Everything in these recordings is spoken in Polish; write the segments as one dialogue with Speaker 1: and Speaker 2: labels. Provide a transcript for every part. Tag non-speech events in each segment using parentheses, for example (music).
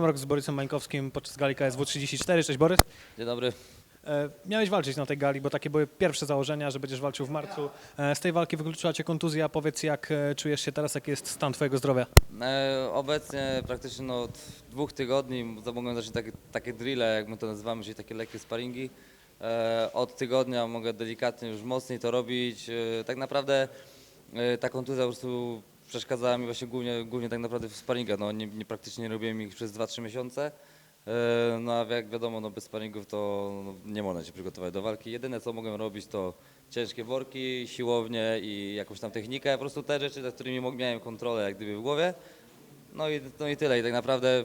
Speaker 1: Mam rok z Borysem Mańkowskim podczas gali KSW 34. Cześć Borys.
Speaker 2: Dzień dobry.
Speaker 1: E, miałeś walczyć na tej gali, bo takie były pierwsze założenia, że będziesz walczył w marcu. E, z tej walki wykluczyła cię kontuzja. Powiedz, jak e, czujesz się teraz, jaki jest stan twojego zdrowia?
Speaker 2: E, obecnie praktycznie no, od dwóch tygodni to mogłem zacząć takie, takie drille, jak my to nazywamy, czyli takie lekkie sparingi. E, od tygodnia mogę delikatnie już mocniej to robić. E, tak naprawdę e, ta kontuzja po prostu przeszkadzała mi właśnie głównie, głównie tak naprawdę w sparingach. No, nie, nie, praktycznie nie robiłem ich przez 2-3 miesiące. No a jak wiadomo, no bez sparingów to no, nie można się przygotować do walki. Jedyne co mogłem robić to ciężkie worki, siłownie i jakąś tam technikę, po prostu te rzeczy, nad którymi miałem kontrolę jak gdyby w głowie. No i, no i tyle. I tak naprawdę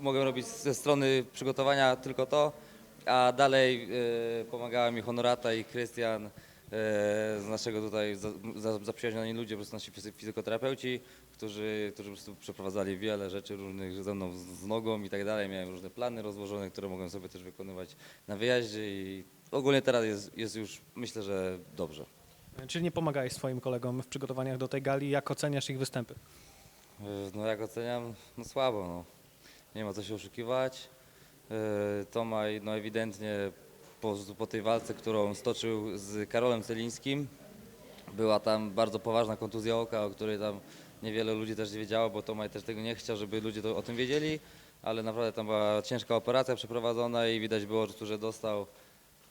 Speaker 2: mogłem robić ze strony przygotowania tylko to, a dalej e, pomagała mi Honorata i Krystian, e, z naszego tutaj za, za, zaprzyjaźnioni ludzie, po prostu nasi fizy- fizykoterapeuci, którzy, którzy po prostu przeprowadzali wiele rzeczy różnych ze mną z, z nogą i tak dalej. Miałem różne plany rozłożone, które mogłem sobie też wykonywać na wyjeździe i ogólnie teraz jest, jest już myślę, że dobrze.
Speaker 1: Czyli nie pomagałeś swoim kolegom w przygotowaniach do tej gali. Jak oceniasz ich występy?
Speaker 2: E, No jak oceniam, no słabo, no. Nie ma co się oszukiwać. E, Tomaj, no ewidentnie po, po tej walce, którą stoczył z Karolem Celińskim, była tam bardzo poważna kontuzja oka, o której tam niewiele ludzi też wiedziało, bo Tomaj też tego nie chciał, żeby ludzie to, o tym wiedzieli, ale naprawdę tam była ciężka operacja przeprowadzona i widać było, że- dostał,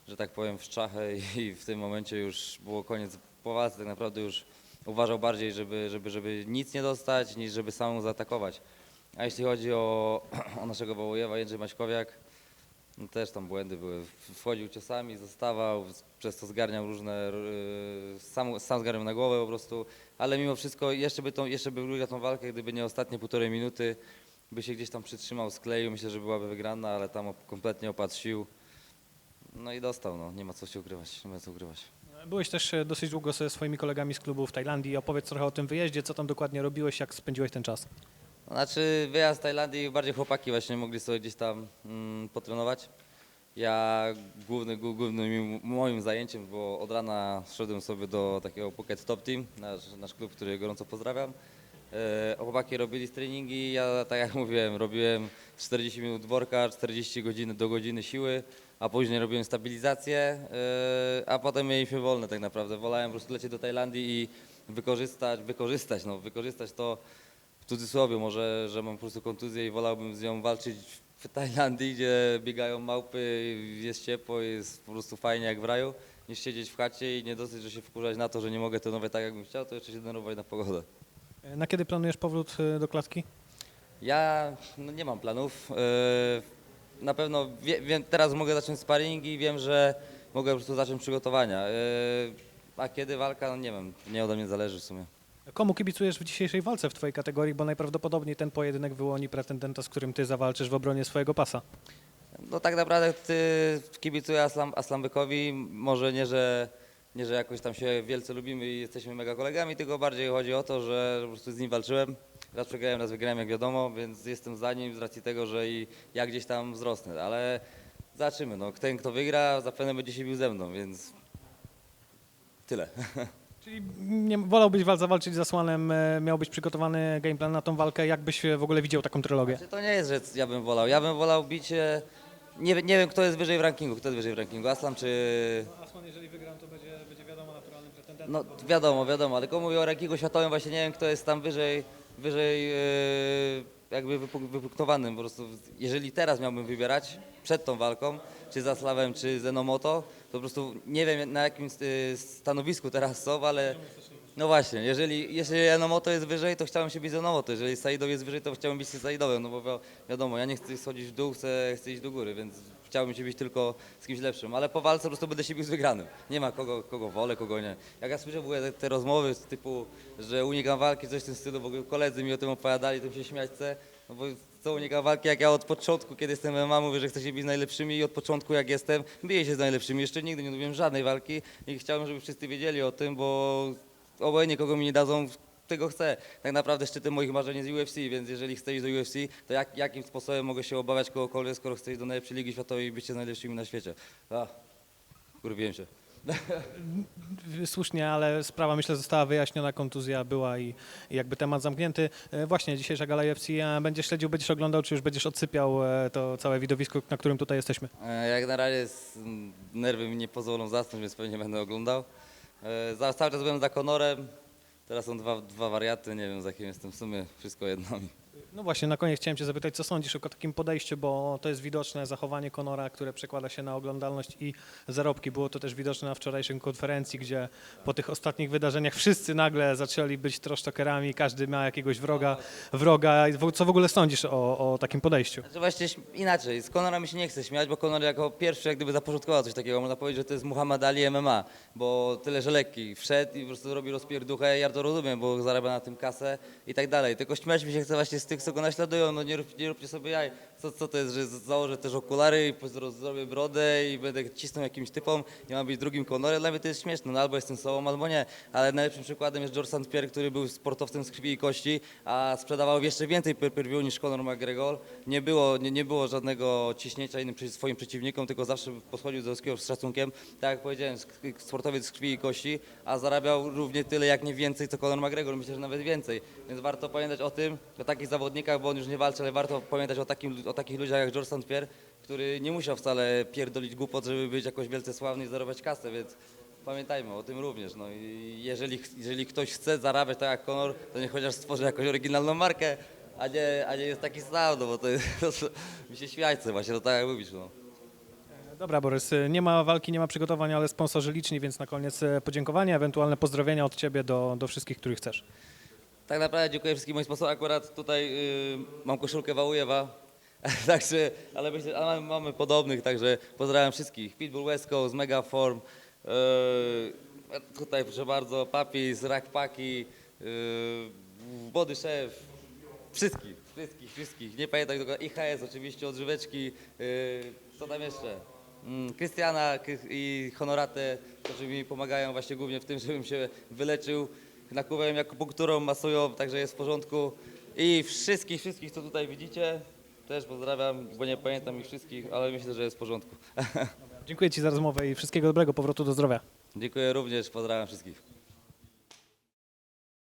Speaker 2: że tak powiem, w szczachę i w tym momencie już było koniec po walce, tak naprawdę już uważał bardziej, żeby, żeby, żeby nic nie dostać, niż żeby samemu zaatakować. A jeśli chodzi o, (clears throat) o naszego Wołojewa, Jędrzej Maćkowiak, no też tam błędy były. Wchodził ciosami, zostawał, przez to zgarniał różne, yy, sam, sam zgarniał na głowę po prostu, ale mimo wszystko jeszcze by, tą, jeszcze by wygrał tą walkę, gdyby nie ostatnie półtorej minuty, by się gdzieś tam przytrzymał, skleił, myślę, że byłaby wygrana, ale tam kompletnie opadł sił. No i dostał, no, nie ma co się ukrywać, nie ma co ukrywać.
Speaker 1: Byłeś też e, dosyć długo ze swoimi kolegami z klubu w Tajlandii. Opowiedz trochę o tym wyjeździe, co tam dokładnie robiłeś, jak spędziłeś ten czas.
Speaker 2: Znaczy wyjazd z Tajlandii bardziej chłopaki właśnie mogli sobie gdzieś tam mm, potrenować. Ja główny, głó- głównym moim zajęciem było od rana szedłem sobie do takiego Phuket Top Team, nasz, nasz klub, który gorąco pozdrawiam. E, chłopaki robili treningi, ja tak jak mówiłem, robiłem 40 minut worka, 40 godzin do godziny siły, a później robiłem stabilizację, e, a potem mieliśmy wolne tak naprawdę. Wolałem po prostu lecieć do Tajlandii i wykorzystać, wykorzystać, no, wykorzystać to cudzysłowie może, że mam po prostu kontuzję i wolałbym z nią walczyć w Tajlandii, gdzie biegają małpy, jest ciepło, jest po prostu fajnie jak w raju, niż siedzieć w chacie i nie dosyć, że się wkurzać na to, że nie mogę trenować tak jakbym chciał, to jeszcze się denerwować na pogodę.
Speaker 1: E, Na kiedy planujesz powrót e, do klatki?
Speaker 2: Ja no, nie mam planów. Yy, Na pewno wie, wiem, teraz mogę zacząć sparring i wiem, że mogę po prostu zacząć przygotowania. A kiedy walka, no nie wiem, nie ode mnie zależy w sumie.
Speaker 1: Komu kibicujesz w dzisiejszej walce w twojej kategorii, bo najprawdopodobniej ten pojedynek wyłoni pretendenta, z którym ty zawalczysz w obronie swojego pasa.
Speaker 2: No tak naprawdę ty kibicuję Aslam, Aslambykowi, może nie że, nie, że jakoś tam się wielce lubimy i jesteśmy mega kolegami, tylko bardziej chodzi o to, że po prostu z nim walczyłem. Raz przegrałem, raz wygrałem, jak wiadomo, więc jestem za nim z racji tego, że i ja gdzieś tam wzrosnę, ale zobaczymy. No, ten, kto wygra, zapewne będzie się bił ze mną, więc tyle. (laughs)
Speaker 1: Czyli nie, wolałbyś wal- zawalczyć z Asłanem, e, miałbyś przygotowany gameplan na tą walkę, jakbyś e, w ogóle widział taką trylogię?
Speaker 2: Czy to nie jest, że ja bym wolał. Ja bym wolał bić. e, Nie, nie wiem, kto jest wyżej w rankingu. Kto jest wyżej w rankingu? Aslam czy.
Speaker 1: Asłan, jeżeli wygram, to będzie, będzie wiadomo naturalnym pretendentem.
Speaker 2: No wiadomo, wiadomo, ale komu mówię o rankingu światowym, właśnie nie wiem, kto jest tam wyżej, wyżej e, jakby wypunktowanym. Po prostu, jeżeli teraz miałbym wybierać przed tą walką, czy za Slawem, czy Zenomoto, to po prostu nie wiem na jakim e, stanowisku teraz są, ale no właśnie, jeżeli, jeżeli Enomoto jest wyżej, to chciałbym się bić z Enomoto, jeżeli Saidow jest wyżej, to chciałbym bić się z Saidowem, no bo wi- wiadomo, ja nie chcę schodzić w dół, chcę, chcę iść do góry, więc chciałbym się bić tylko z kimś lepszym, ale po walce po prostu będę się bił z wygranym. Nie ma kogo, kogo wolę, kogo nie. Jak ja słyszę ogóle te, rozmowy typu, że unikam walki, coś w tym stylu, ogóle koledzy mi o tym opowiadali, tym się śmiać chcę, no bo co unikam walki, jak ja od początku, kiedy jestem w MMA, mówię, że chcę się bić z najlepszymi i od początku jak jestem, biję się z najlepszymi. Jeszcze nigdy nie lubiłem żadnej walki i chciałbym, żeby wszyscy wiedzieli o tym, bo obojętnie kogo mi nie dadzą, tego chcę. Tak naprawdę szczytem moich marzeń jest UFC, więc jeżeli chcę iść do UFC, to jak, jakim sposobem mogę się obawiać kogokolwiek, skoro chcę iść do najlepszej ligi światowej i z najlepszymi na świecie? A, Urwiłem się. (laughs)
Speaker 1: Słusznie, ale sprawa myślę została wyjaśniona, kontuzja była i, i jakby temat zamknięty. E, Właśnie dzisiejsza gala UFC e, będziesz śledził, będziesz oglądał, czy już będziesz odsypiał e, to całe widowisko, na którym tutaj jesteśmy?
Speaker 2: Jak na razie nerwy mi nie pozwolą zasnąć, więc pewnie będę oglądał. Cały czas byłem za Konorem, teraz są dwa, dwa wariaty, nie wiem za kim jestem w sumie, wszystko jedno mi.
Speaker 1: No właśnie, na koniec chciałem Cię zapytać, co sądzisz o takim podejściu, bo to jest widoczne zachowanie Conora, które przekłada się na oglądalność i zarobki. Było to też widoczne na wczorajszej konferencji, gdzie po tych ostatnich wydarzeniach wszyscy nagle zaczęli być troszczokerami, każdy ma jakiegoś wroga. wroga. Co w ogóle sądzisz o, o takim podejściu?
Speaker 2: Znaczy właśnie inaczej, z Conora mi się nie chce śmiać, bo Conor jako pierwszy jak gdyby zapoczątkował coś takiego, można powiedzieć, że to jest Muhammad Ali MMA, bo tyle, że lekki, wszedł i po prostu robi rozpierduchę, ja to rozumiem, bo zarabia na tym kasę i tak dalej, tylko śmiać mi się chce właśnie z tych, co go naśladują, no nie, rób, nie róbcie sobie jaj, co, co to jest, że założę też okulary zrobię brodę i będę cisnął jakimś typom i mam być drugim Conorem, dla mnie to jest śmieszne, no albo jestem sobą, albo nie, ale najlepszym przykładem jest George St. Pierre, który był sportowcem z krwi i kości, a sprzedawał jeszcze więcej pay per view niż Conor McGregor, nie było, nie, nie było żadnego ciśnięcia innym swoim przeciwnikom, tylko zawsze podchodził do wszystkiego z szacunkiem, tak jak powiedziałem, sportowiec z krwi i kości, a zarabiał równie tyle, jak nie więcej, co Conor McGregor, myślę, że nawet więcej, więc warto pamiętać o tym, o takich zawodnikach, bo on już nie walczy, ale warto pamiętać o, takim, o takich ludziach jak George St. Pierre, który nie musiał wcale pierdolić głupot, żeby być jakoś wielce sławny i zarabiać kasę, więc pamiętajmy o tym również. No i jeżeli, jeżeli ktoś chce zarabiać tak jak Conor, to niech chociaż stworzy jakąś oryginalną markę, a nie, a nie jest taki sam, no bo to jest, to, mi się śmiać właśnie, to tak jak mówisz, no.
Speaker 1: Dobra, Borys, nie ma walki, nie ma przygotowań, ale sponsorzy liczni, więc na koniec e, podziękowania, ewentualne pozdrowienia od Ciebie do, do wszystkich, których chcesz.
Speaker 2: Tak naprawdę dziękuję wszystkim moim sponsorom. Akurat tutaj y, mam koszulkę Wałujewa, (laughs) także, ale myślę, a mamy, podobnych, także pozdrawiam wszystkich. Pitbull West Coast, Megaform, y, tutaj proszę bardzo, Papis, Rackpaki, y, Body Chef, wszystkich, wszystkich, wszystkich. Nie pamiętam tylko IHS oczywiście, odżyweczki, y, co tam jeszcze? Mm, Krystiana Kry- i Honorate, którzy mi pomagają właśnie głównie w tym, (laughs) żebym się wyleczył. Nakłuwają akupunkturą, masują, także jest w porządku. I wszystkich, wszystkich, co tutaj widzicie, też pozdrawiam, bo nie pamiętam ich wszystkich, ale myślę, że jest w porządku. (laughs)
Speaker 1: Dziękuję Ci za rozmowę i wszystkiego dobrego, powrotu do zdrowia.
Speaker 2: Dziękuję również, pozdrawiam wszystkich.